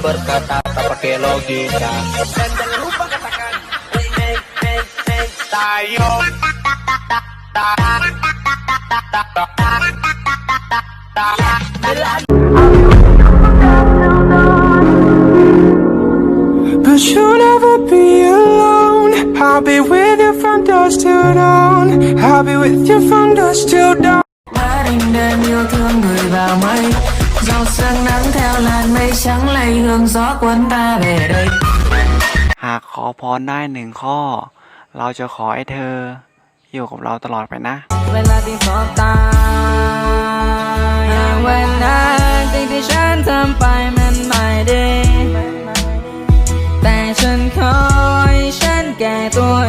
berkata tak pakai logika dan jangan lupa katakan hey, hey, hey, hey, tayo But you'll never be alone. I'll be with you from dusk till dawn. I'll be with you from dusk till dawn. Má đêm đêm yêu thương người vào mây Dòng sương nắng theo làn mây trắng lầy hương gió cuốn ta về đây หากขอพรได้หนึ่งข้อ เราจะขอให้เธอ อยู่กับเราตลอดไปนะ เวลาที่สบตาหากวันสิ่งที่ฉันทำไปมันไม่ดีแต่ฉันขอใฉันแก่ตัว